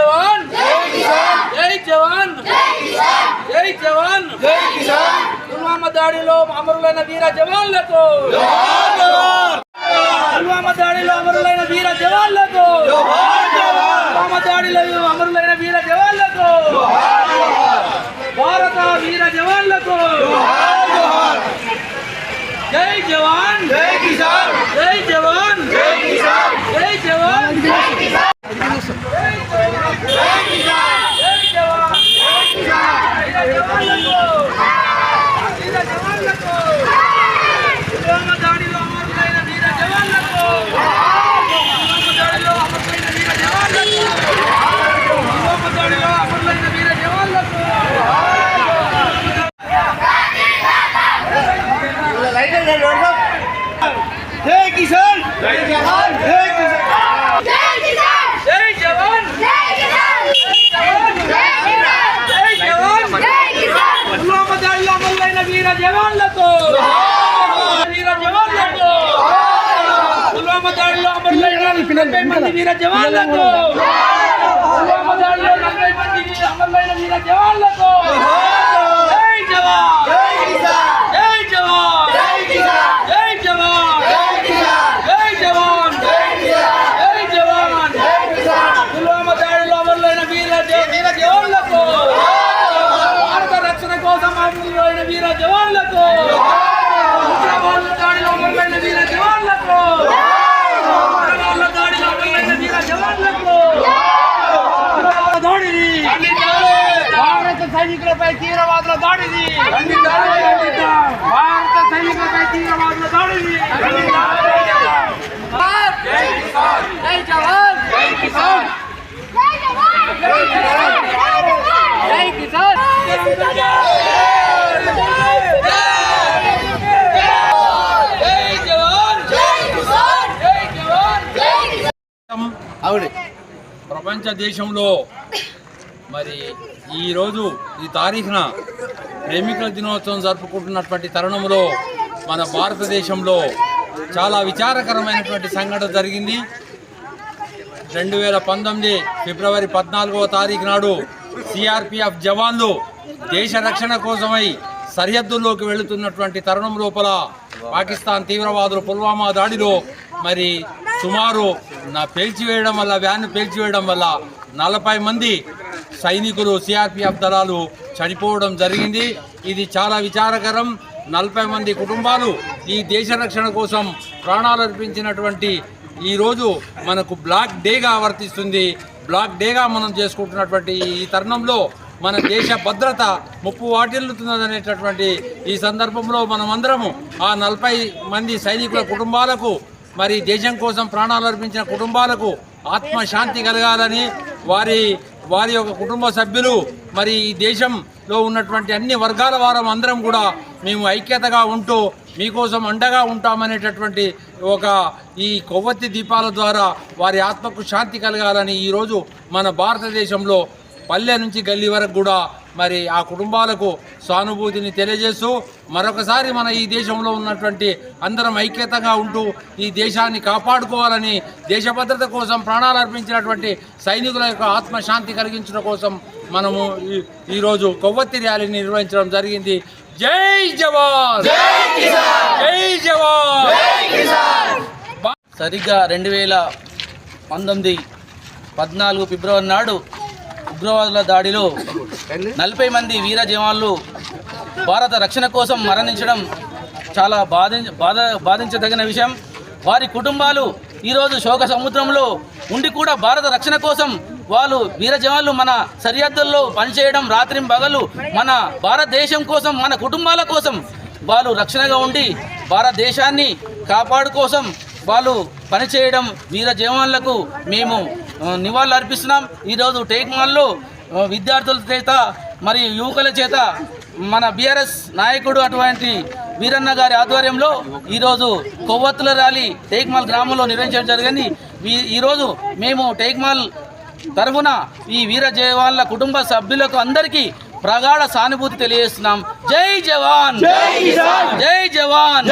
జవాన్! జై జవాన్! జై జవాన్! పుల్వామా దాడిలో అమరులైన వీర జవాన్లతో! పుల్వామా దాడిలో అమరులైన వీర జవాన్లతో! జై కిసాన్ జై జవాన్ జై కిసాన్ జై జవాన్ జై జవాన్ పుల్వామా దాడిలో అమరులైన వీర జవాన్లకు వీర జవాన్లకు పుల్వామా దాడిలో అమరులైన నలభై మంది వీర జవాన్లకు పుల్వామా దాడిలో నలభై మంది అమరులైన వీర జవాన్లకు జై జవాన్ జై కిసాన్ జై జవాన్ జై కిసాన్ జై జవాన్ జై కిసాన్ జై జవాన్ జై కిసాన్ జై జవాన్ జై కిసాన్ పుల్వామా దాడిలో అమరులైన వీర జ- వీర జవాన్లకు భారత రక్షణ కోసం అమరులైన వీర జవాన్లకు ఉగ్రవాదుల దాడిలో అమరులైన వీర జవాన్లకు ఉగ్రవాదుల దాడిలో అమరులైన వీర జవాన్లకు ఉగ్రవాదుల దాడిని భారత సైనికులపై తీవ్రవాదుల దాడిది భారత సైనికులపై తీవ్రవాదుల దాడిది ప్రపంచ దేశంలో మరి ఈరోజు ఈ తారీఖున ప్రేమికుల దినోత్సవం జరుపుకుంటున్నటువంటి తరుణంలో మన భారతదేశంలో చాలా విచారకరమైనటువంటి సంఘటన జరిగింది. రెండు వేల పంతొమ్మిది ఫిబ్రవరి పద్నాలుగవ తారీఖు నాడు సిఆర్పిఎఫ్ జవాన్లు దేశ రక్షణ కోసమై సరిహద్దుల్లోకి వెళుతున్నటువంటి తరుణం లోపల పాకిస్తాన్ తీవ్రవాదులు పుల్వామా దాడిలో మరి సుమారు నా పేల్చివేయడం వల్ల వ్యాన్ పేల్చివేయడం వల్ల నలభై మంది సైనికులు సిఆర్పిఎఫ్ దళాలు చనిపోవడం జరిగింది. ఇది చాలా విచారకరం. నలభై మంది కుటుంబాలు ఈ దేశ రక్షణ కోసం ప్రాణాలు అర్పించినటువంటి ఈరోజు మనకు బ్లాక్ డేగా వర్తిస్తుంది. బ్లాక్ డేగా మనం చేసుకుంటున్నటువంటి ఈ తరుణంలో మన దేశ భద్రత ముప్పు వాటిల్లుతున్నదనేటటువంటి ఈ సందర్భంలో మనమందరము ఆ నలభై మంది సైనికుల కుటుంబాలకు మరి దేశం కోసం ప్రాణాలు అర్పించిన కుటుంబాలకు ఆత్మశాంతి కలగాలని వారి వారి యొక్క కుటుంబ సభ్యులు మరి ఈ దేశంలో ఉన్నటువంటి అన్ని వర్గాల వారం అందరం కూడా మేము ఐక్యతగా ఉంటూ మీకోసం అండగా ఉంటామనేటటువంటి ఒక ఈ కొవ్వొత్తి దీపాల ద్వారా వారి ఆత్మకు శాంతి కలగాలని ఈరోజు మన భారతదేశంలో పల్లె నుంచి గల్లీ వరకు కూడా మరి ఆ కుటుంబాలకు సానుభూతిని తెలియజేస్తూ మరొకసారి మన ఈ దేశంలో ఉన్నటువంటి అందరం ఐక్యతగా ఉంటూ ఈ దేశాన్ని కాపాడుకోవాలని దేశ భద్రత కోసం ప్రాణాలు అర్పించినటువంటి సైనికుల యొక్క ఆత్మశాంతి కలిగించడం కోసం మనము ఈరోజు కొవ్వొత్తి ర్యాలీని నిర్వహించడం జరిగింది. జై జవాన్! జై జవాన్! సరిగ్గా రెండు వేల పంతొమ్మిది పద్నాలుగు ఫిబ్రవరి నాడు ఉగ్రవాదుల దాడిలో నలభై మంది వీర జవాన్లు భారత రక్షణ కోసం మరణించడం చాలా బాధి బాధ బాధించదగిన విషయం. వారి కుటుంబాలు ఈరోజు శోక సముద్రంలో ఉండి కూడా భారత రక్షణ కోసం వాళ్ళు వీర జవాన్లు మన సరిహద్దుల్లో పనిచేయడం రాత్రి పగలు మన భారతదేశం కోసం మన కుటుంబాల కోసం వాళ్ళు రక్షణగా ఉండి భారతదేశాన్ని కాపాడు కోసం వాళ్ళు పనిచేయడం వీర జవాన్లకు మేము నివాళులు అర్పిస్తున్నాం ఈరోజు టేక్ మాల్లో విద్యార్థుల చేత మరియు యువకుల చేత మన బీఆర్ఎస్ నాయకుడు అటువంటి వీరన్న గారి ఆధ్వర్యంలో ఈరోజు కొవ్వొత్తుల ర్యాలీ టేక్మాల్ గ్రామంలో నిర్వహించడం జరిగింది. ఈరోజు మేము టేక్మాల్ తరఫున ఈ వీర జవాన్ల కుటుంబ సభ్యులకు అందరికీ ప్రగాఢ సానుభూతి తెలియజేస్తున్నాం. జై జవాన్! జై జవాన్!